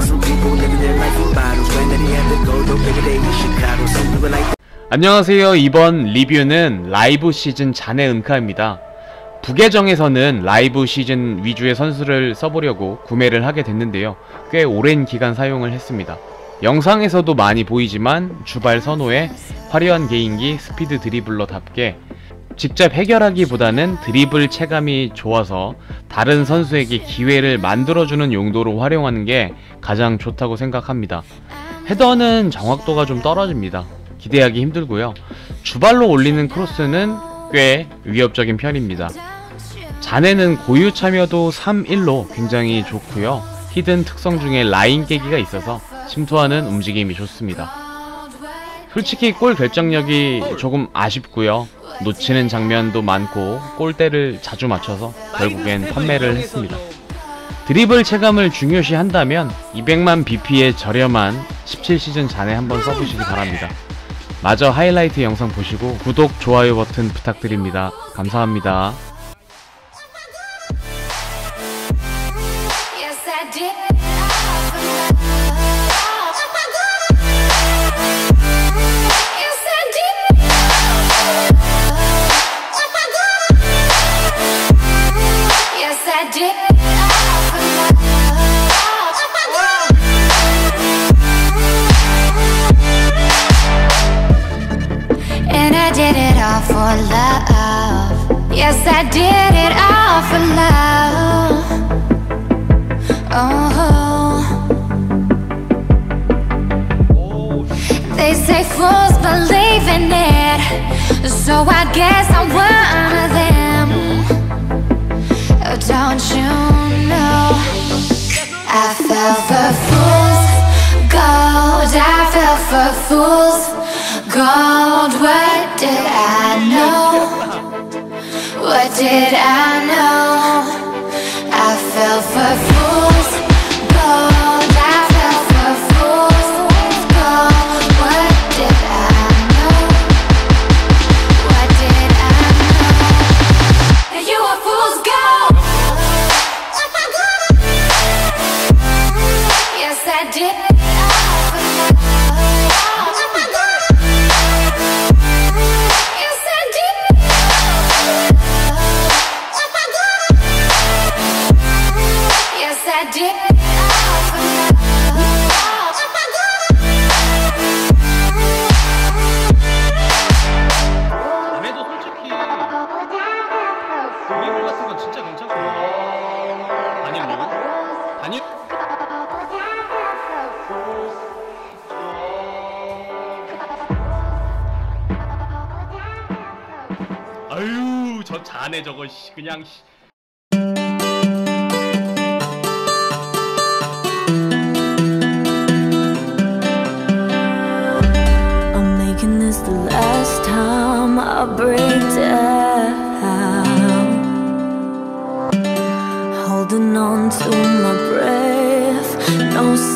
Some people living their life in bottles. Granddaddy had to go, though bigger day in Chicago. Some people like 안녕하세요. 이번 리뷰는 라이브 시즌 잔해 은카입니다. 부계정에서는 라이브 시즌 위주의 선수를 써보려고 구매를 하게 됐는데요. 꽤 오랜 기간 사용을 했습니다. 영상에서도 많이 보이지만 주발 선호에 화려한 개인기 스피드 드리블러답게 직접 해결하기보다는 드리블 체감이 좋아서 다른 선수에게 기회를 만들어주는 용도로 활용하는 게 가장 좋다고 생각합니다. 헤더는 정확도가 좀 떨어집니다. 기대하기 힘들고요. 주발로 올리는 크로스는 꽤 위협적인 편입니다. 잔해는 고유 참여도 3-1로 굉장히 좋고요. 히든 특성 중에 라인 깨기가 있어서 침투하는 움직임이 좋습니다. 솔직히 골 결정력이 조금 아쉽고요. 놓치는 장면도 많고 골대를 자주 맞춰서 결국엔 판매를 했습니다. 드리블 체감을 중요시 한다면 200만 BP의 저렴한 17시즌 잔에 한번 써보시기 바랍니다. 마저 하이라이트 영상 보시고 구독, 좋아요 버튼 부탁드립니다. 감사합니다. I did it all for love. Yes, I did it all for love. Oh, they say fools believe in it, so I guess I'm one of them. Don't you know? I fell for fools gold. I fell for fools gold. What did I know? What did I know? I fell for fools gold. I fell for fools gold. What did I know? What did I know? You were fool's gold. Yes, I did. 안에도 솔직히 드리블 같은 건 진짜 괜찮거든요. 단일 리그? 단일? 아유 저 잔해 저거 씨, 그냥 break down. Holding on to my breath, no sound.